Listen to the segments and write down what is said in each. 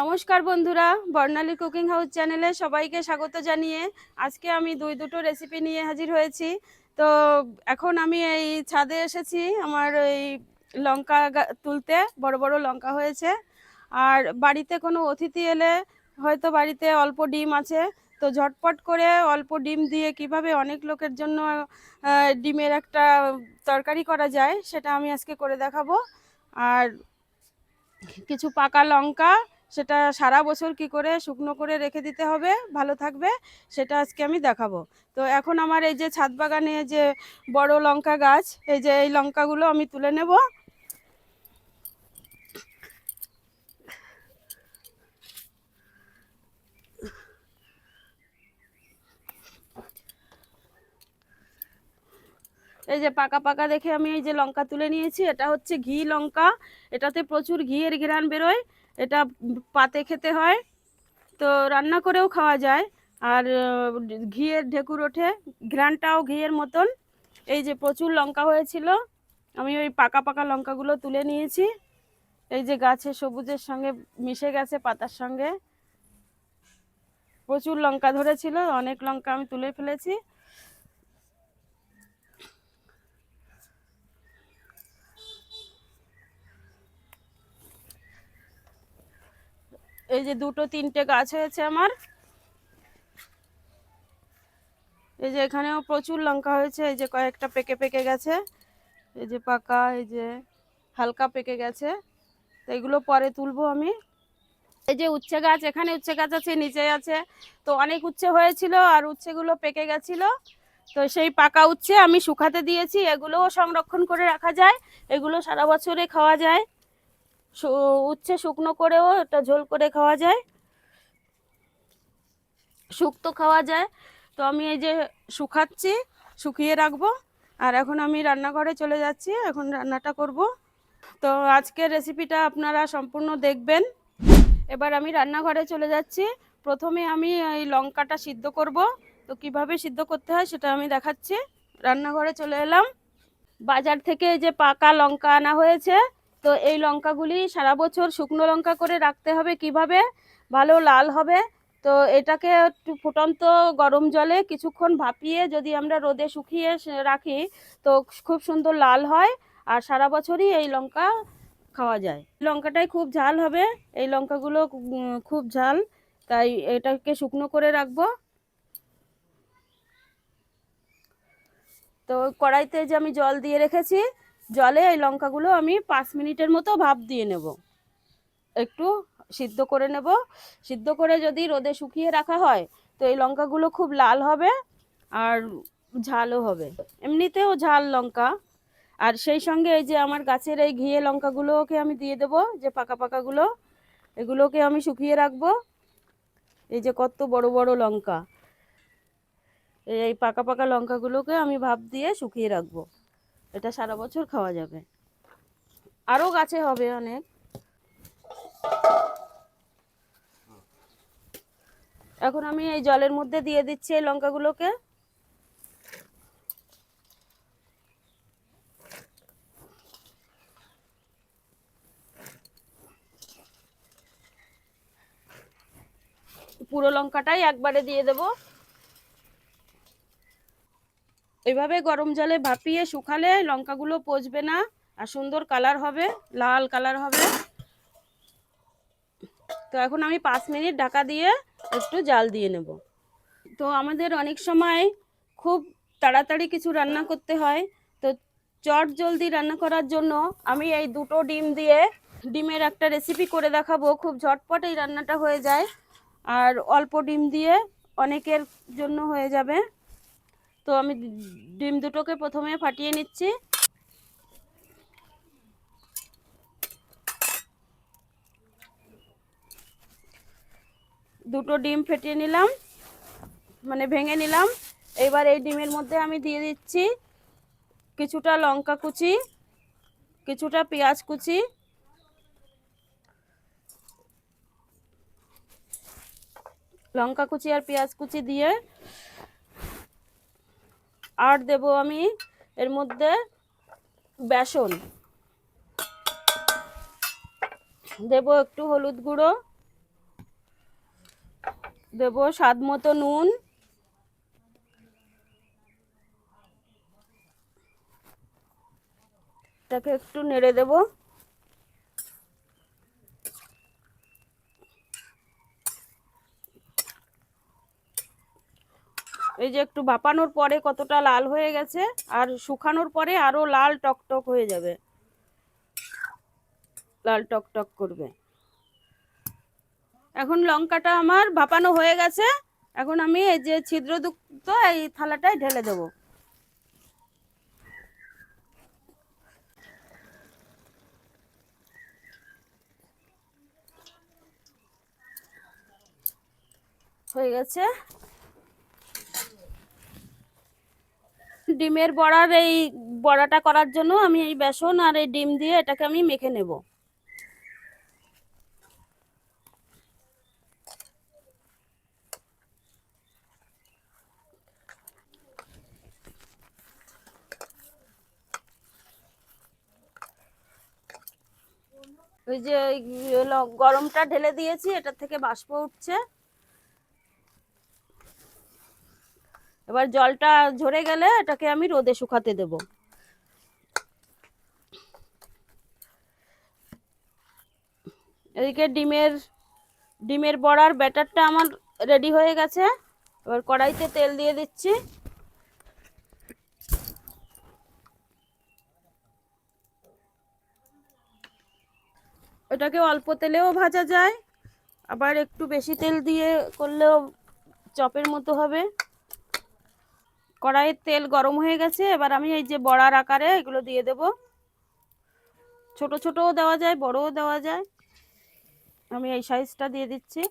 নমস্কার বন্ধুরা, বর্ণালী cooking house চ্যানেলে সবাইকে স্বাগত জানিয়ে আজকে আমি দুই দুটো রেসিপি নিয়ে হাজির হয়েছি। তো এখন আমি এই ছাদে এসেছি, আমার এই লঙ্কা তুলতে বড় বড় লঙ্কা হয়েছে। আর বাড়িতে কোনো অতিথি এলে হয়তো বাড়িতে অল্প ডিম আছে, তো ঝটপট করে অল্প ডিম দিয়ে কীভাবে অনেক লোকের জন্য ডিমের একটা তরকারি করা যায়, সেটা আমি আজকে করে দেখাবো। আর কিছু পাকা লঙ্কা সেটা সারা বছর কি করে শুকনো করে রেখে দিতে হবে? ভালো থাকবে? সেটা আজকে আমি দেখাবো। তো এখন আমার এই যে ছাদ বাগানে যে বড় লঙ্কা গাছ, এই যে এই লঙ্কাগুলো আমি তুলে নেব। এই যে পাকা পাকা দেখে আমি এই যে লঙ্কা তুলে নিয়েছি। এটা হচ্ছে ঘি লঙ্কা। এটাতে প্রচুর ঘিয়ের ঘ্রাণ বেরোয়। এটা পাতে খেতে হয়। তো রান্না করেও খাওয়া যায়। আর, ঘিয়ের ঢেকুর ওঠে, ঘ্রাণটাও ঘিয়ের মতন। এই যে প্রচুর লঙ্কা হয়েছিল, আমি ওই পাকা পাকা লঙ্কাগুলো তুলে নিয়েছি। এই যে গাছে সবুজের সঙ্গে মিশে গেছে পাতার সঙ্গে। প্রচুর লঙ্কা ধরেছিল, অনেক লঙ্কা আমি তুলে ফেলেছি। এই যে দুটো তিনটে গাছ হয়েছে আমার। এই যে এখানেও প্রচুর লঙ্কা হয়েছে, এই যে কয়েকটা পেকে পেকে গেছে। এই যে পাকা, এই যে হালকা পেকে গেছে। তো এগুলো পরে তুলবো আমি। এই যে উচ্ছে গাছ, এখানে উচ্ছে গাছ আছে নিচে আছে। তো অনেক উচ্ছে হয়েছিল আর উচ্ছেগুলো পেকে গেছিল। তো সেই পাকা উচ্ছে আমি শুকাতে দিয়েছি, এগুলোও সংরক্ষণ করে রাখা যায়। এগুলো সারা বছরে খাওয়া যায়। উচ্ছে শুকনো করেও এটা ঝোল করে খাওয়া যায়। শুক্তো খাওয়া যায়। তো আমি এই যে শুকাচ্ছি, শুকিয়ে রাখব। আর এখন আমি রান্নাঘরে চলে যাচ্ছি, এখন রান্নাটা করব। তো আজকের রেসিপিটা আপনারা সম্পূর্ণ দেখবেন। এবার আমি রান্নাঘরে চলে যাচ্ছি। প্রথমে আমি এই লঙ্কাটা সিদ্ধ করব। তো কীভাবে সিদ্ধ করতে হয় সেটা আমি দেখাচ্ছি। রান্নাঘরে চলে এলাম। বাজার থেকে যে পাকা লঙ্কা আনা হয়েছে তো এই লঙ্কাগুলি সারা বছর শুকনো লঙ্কা করে রাখতে হবে কীভাবে? ভালো লাল হবে। তো এটাকে একটু ফুটন্ত গরম জলে কিছুক্ষণ ভাপিয়ে যদি আমরা রোদে শুকিয়ে রাখি, তো খুব সুন্দর লাল হয় আর সারা বছরই এই লঙ্কা খাওয়া যায়। লঙ্কাটাই খুব ঝাল হবে। এই লঙ্কাগুলো খুব ঝাল। তাই এটাকে শুকনো করে রাখব। তো কড়াইতে যে আমি জল দিয়ে রেখেছি জলে এই লঙ্কাগুলো আমি পাঁচ মিনিটের মতো ভাপ দিয়ে নেব। একটু সিদ্ধ করে নেব। সিদ্ধ করে যদি রোদে শুকিয়ে রাখা হয়, তো এই লঙ্কাগুলো খুব লাল হবে আর ঝালও হবে। এমনিতেও ঝাল লঙ্কা। আর সেই সঙ্গে এই যে আমার গাছের এই ঘিয়ে লঙ্কাগুলোকে আমি দিয়ে দেবো, যে পাকা পাকাগুলো, এগুলোকে আমি শুকিয়ে রাখব। এই যে কত বড় বড় লঙ্কা। এই পাকা পাকা লঙ্কাগুলোকে আমি ভাপ দিয়ে শুকিয়ে রাখব। এটা সারা বছর খাওয়া যাবে। আরও গাছে হবে অনেক। এখন আমি এই জলের মধ্যে দিয়ে দিচ্ছি এই লঙ্কাগুলোকে। পুরো লঙ্কাটাই একবারে দিয়ে দেব। এইভাবে গরম জলে ভাপিয়ে শুকালে লঙ্কাগুলো পচবে না আর সুন্দর কালার হবে, লাল কালার হবে। তো এখন আমি পাঁচ মিনিট ঢাকা দিয়ে একটু জাল দিয়ে নেব। তো আমাদের অনেক সময় খুব তাড়াতাড়ি কিছু রান্না করতে হয়। তো চট জলদি রান্না করার জন্য আমি এই দুটো ডিম দিয়ে ডিমের একটা রেসিপি করে দেখাবো। খুব ঝটপট এই রান্নাটা হয়ে যায়। আর অল্প ডিম দিয়ে অনেকের জন্য হয়ে যাবে। তো আমি ডিম দুটোকে প্রথমে ফাটিয়ে নিচ্ছি। দুটো ডিম ফেটিয়ে নিলাম মানে ভেঙে নিলাম। এবার এই ডিমের মধ্যে আমি দিয়ে দিচ্ছি কিছুটা লঙ্কা কুচি, কিছুটা পেঁয়াজ কুচি। লঙ্কা কুচি আর পেঁয়াজ কুচি দিয়ে আর দেব আমি এর মধ্যে বেসন। দেব একটু হলুদ গুঁড়ো। দেব স্বাদ মতো নুন। এটাকে একটু নেড়ে দেবো। এই যে একটু ভাপানোর পরে কতটা লাল হয়ে গেছে, আর শুকানোর পরে আরও লাল টকটক হয়ে যাবে। লাল টকটক করবে। এখন লঙ্কাটা আমার ভাপানো হয়ে গেছে, এখন আমি এই যে ছিদ্রযুক্ত এই থালাটায় ঢেলে দেবো। হয়ে গেছে। ডিমের বড়ার এই বড়াটা করার জন্য আমি এই বেসন আর এই ডিম দিয়ে এটাকে আমি মেখে নেব। ওই যে গরমটা ঢেলে দিয়েছি এটা থেকে বাষ্প উঠছে। এবার জলটা ঝরে গেলে এটাকে আমি রোদে শুকাতে দেব। এদিকে ডিমের ডিমের বড়ার ব্যাটারটা আমার রেডি হয়ে গেছে। এবার কড়াইতে তেল দিয়ে দিচ্ছি। এটাকে অল্প তেলেও ভাজা যায়, আবার একটু বেশি তেল দিয়ে করলেও চপের মতো হবে। কড়াইয়ের তেল গরম হয়ে গেছে, এবার আমি এই যে বড়ার আকারে এগুলো দিয়ে দেব। ছোট ছোটও দেওয়া যায়, বড়ও দেওয়া যায়। আমি এই সাইজটা দিয়ে দিচ্ছি।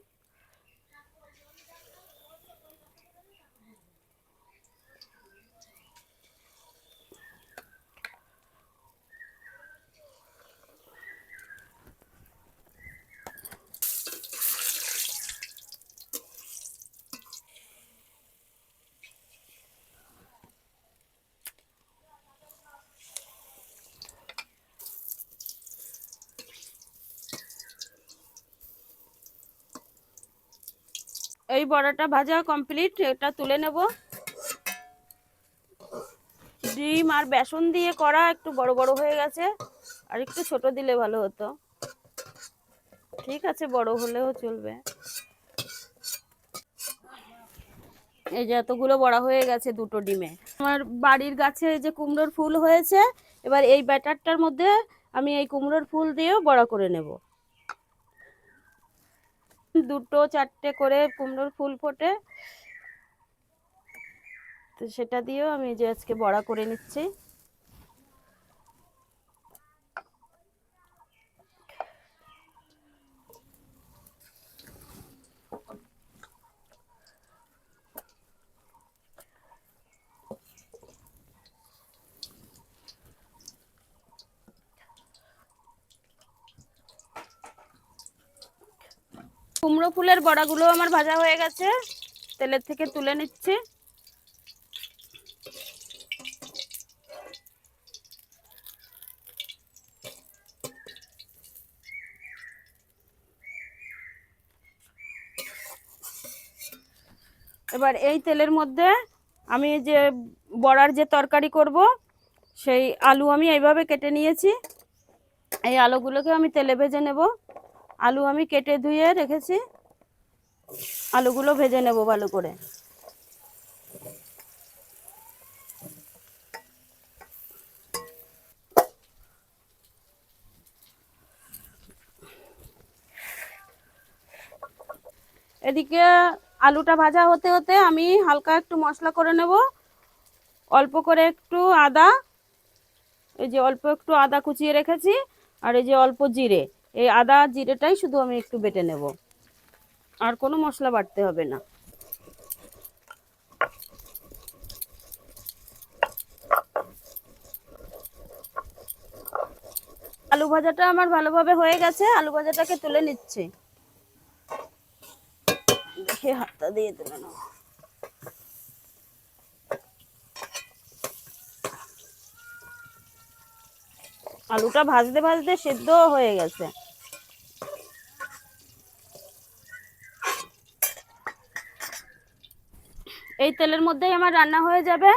এই বড়াটা ভাজা কমপ্লিট এটা তুলে নেব। ডিম আর বেসন দিয়ে করা একটু বড় বড় হয়ে গেছে, আর একটু ছোট দিলে ভালো হতো। ঠিক আছে, বড় হলেও চলবে। এই যে এতগুলো বড়া হয়ে গেছে দুটো ডিমে। আমার বাড়ির গাছে যে কুমড়োর ফুল হয়েছে, এবার এই ব্যাটারটার মধ্যে আমি এই কুমড়োর ফুল দিয়েও বড়া করে নেব। দুটো চারটে করে কুমড়োর ফুল ফোটে। তো সেটা দিয়েও আমি যে আজকে বড়া করে নিচ্ছি। ফুলের বড়াগুলো আমার ভাজা হয়ে গেছে। তেলের থেকে তুলে নিচ্ছি। এবার এই তেলের মধ্যে আমি যে বড়ার যে তরকারি করব, সেই আলু আমি এইভাবে কেটে নিয়েছি। এই আলুগুলোকে আমি তেলে ভেজে নেব। আলু আমি কেটে ধুয়ে রেখেছি। আলুগুলো ভেজে নেব ভালো করে। এদিকে আলুটা ভাজা হতে হতে আমি হালকা একটু মশলা করে নেব। অল্প করে একটু আদা, এই যে অল্প একটু আদা কুচিয়ে রেখেছি, আর এই যে অল্প জিরে, এই আদা জিরেটাই শুধু আমি একটু বেটে নেব। আর কোনো মশলা বাটতে হবে না। আলু ভাজাটা আমার ভালোভাবে হয়ে গেছে, আলু ভাজাটাকে তুলে নিচ্ছি। দেখে হাতটা দিয়ে তুলে নাও আলুটা ভাজতে ভাজতে সেদ্ধ হয়ে গেছে। এই তেলের মধ্যেই আমার রান্না হয়ে যাবে।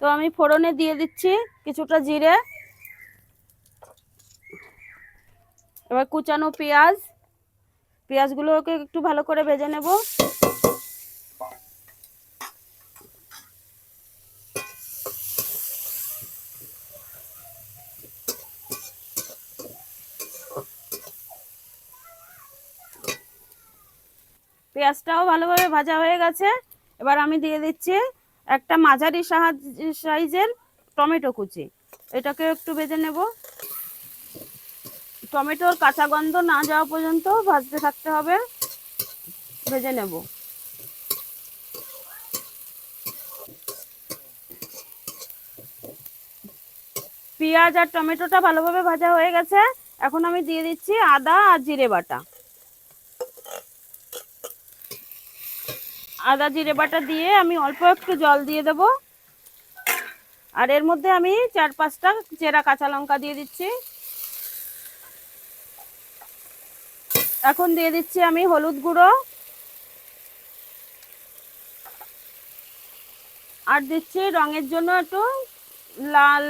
তো আমি ফোড়নে দিয়ে দিচ্ছি কিছুটা জিরে। এবার কুচানো পেঁয়াজ। পেঁয়াজগুলোকে একটু ভালো করে ভেজে নেব। পেঁয়াজটাও ভালোভাবে ভাজা হয়ে গেছে। এবার আমি দিয়ে দিচ্ছি একটা মাঝারি সাইজের টমেটো কুচি। এটাকে একটু ভেজে নেব। টমেটোর কাঁচা গন্ধ না যাওয়া পর্যন্ত ভাজতে থাকতে হবে। ভেজে নেব। পেঁয়াজ আর টমেটোটা ভালোভাবে ভাজা হয়ে গেছে। এখন আমি দিয়ে দিচ্ছি আদা আর জিরে বাটা। আদা, জিরে বাটা দিয়ে আমি অল্প একটু জল দিয়ে দেব। আর এর মধ্যে আমি চার পাঁচটা চেরা কাঁচা লঙ্কা দিয়ে দিচ্ছি। এখন দিয়ে দিচ্ছি আমি হলুদ গুঁড়ো। আর দিচ্ছি রঙের জন্য একটু লাল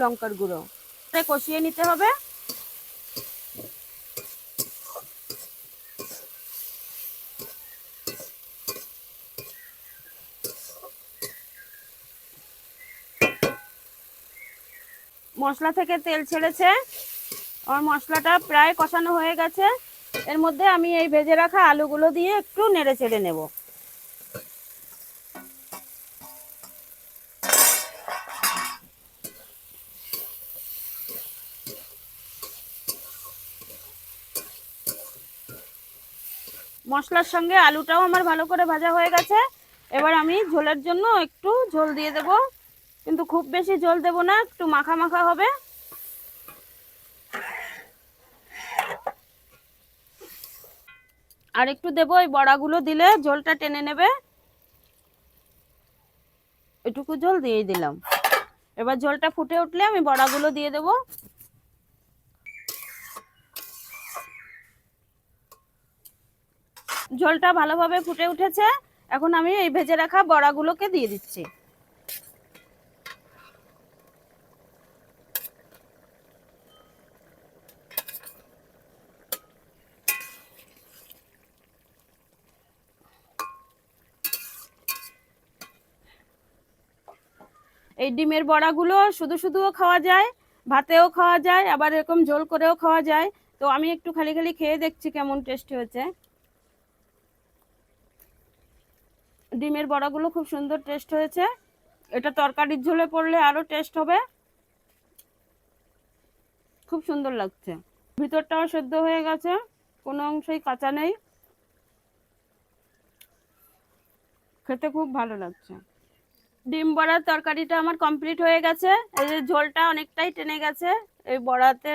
লঙ্কার গুঁড়ো। কষিয়ে নিতে হবে। মশলা থেকে তেল ছেড়েছে। আমার মশলাটা প্রায় কষানো হয়ে গেছে। এর মধ্যে আমি এই ভেজে রাখা আলুগুলো দিয়ে একটু নেড়ে চেড়ে নেব। মশলার সঙ্গে আলুটাও আমার ভালো করে ভাজা হয়ে গেছে। এবার আমি ঝোলের জন্য একটু ঝোল দিয়ে দেব। কিন্তু খুব বেশি জল দেব না, একটু মাখা মাখা হবে। আর একটু দেবো এই বড়াগুলো দিলে ঝোলটা টেনে নেবে। এটুকু জল দিয়েই দিলাম। এবার জলটা ফুটে উঠলে আমি বড়াগুলো দিয়ে দেবো। জলটা ভালোভাবে ফুটে উঠেছে। এখন আমি এই ভেজে রাখা বড়াগুলোকে দিয়ে দিচ্ছি। এই ডিমের বড়াগুলো শুধু শুধুও খাওয়া যায়, ভাতেও খাওয়া যায়, আবার এরকম ঝোল করেও খাওয়া যায়। তো আমি একটু খালি খালি খেয়ে দেখছি কেমন টেস্ট হয়েছে। ডিমের বড়াগুলো খুব সুন্দর টেস্ট হয়েছে। এটা তরকারির ঝোলে পড়লে আরও টেস্ট হবে। খুব সুন্দর লাগছে। ভিতরটাও সেদ্ধ হয়ে গেছে, কোনো অংশই কাঁচা নেই। খেতে খুব ভালো লাগছে। ডিম বড়ার তরকারিটা আমার কমপ্লিট হয়ে গেছে। এই যে ঝোলটা অনেকটাই টেনে গেছে। এই বড়াতে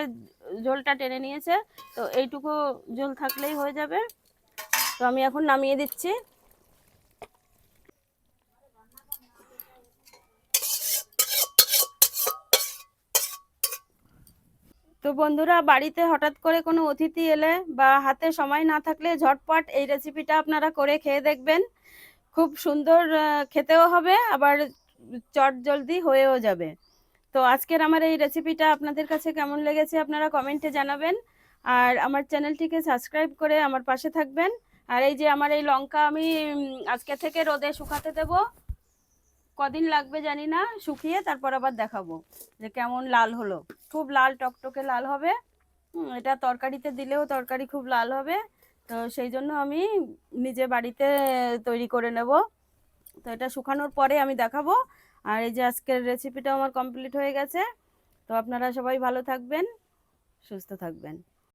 ঝোলটা টেনে নিয়েছে। তো এইটুকু ঝোল থাকলেই হয়ে যাবে। তো আমি এখন নামিয়ে দিচ্ছি। তো বন্ধুরা, বাড়িতে হঠাৎ করে কোনো অতিথি এলে বা হাতে সময় না থাকলে ঝটপট এই রেসিপিটা আপনারা করে খেয়ে দেখবেন। খুব সুন্দর খেতেও হবে, আবার চট জলদি হয়েও যাবে। তো আজকের আমার এই রেসিপিটা আপনাদের কাছে কেমন লেগেছে আপনারা কমেন্টে জানাবেন। আর আমার চ্যানেলটিকে সাবস্ক্রাইব করে আমার পাশে থাকবেন। আর এই যে আমার এই লঙ্কা আমি আজকে থেকে রোদে শুকাতে দেব। কদিন লাগবে জানি না, শুকিয়ে তারপর আবার দেখাবো যে কেমন লাল হলো। খুব লাল, টকটকে লাল হবে। এটা তরকারিতে দিলেও তরকারি খুব লাল হবে। তো সেই জন্য আমি নিজে বাড়িতে তৈরি করে নেব। তো এটা শুকানোর পরে আমি দেখাবো। আর এই যে আজকের রেসিপিটা আমার কমপ্লিট হয়ে গেছে। তো আপনারা সবাই ভালো থাকবেন, সুস্থ থাকবেন।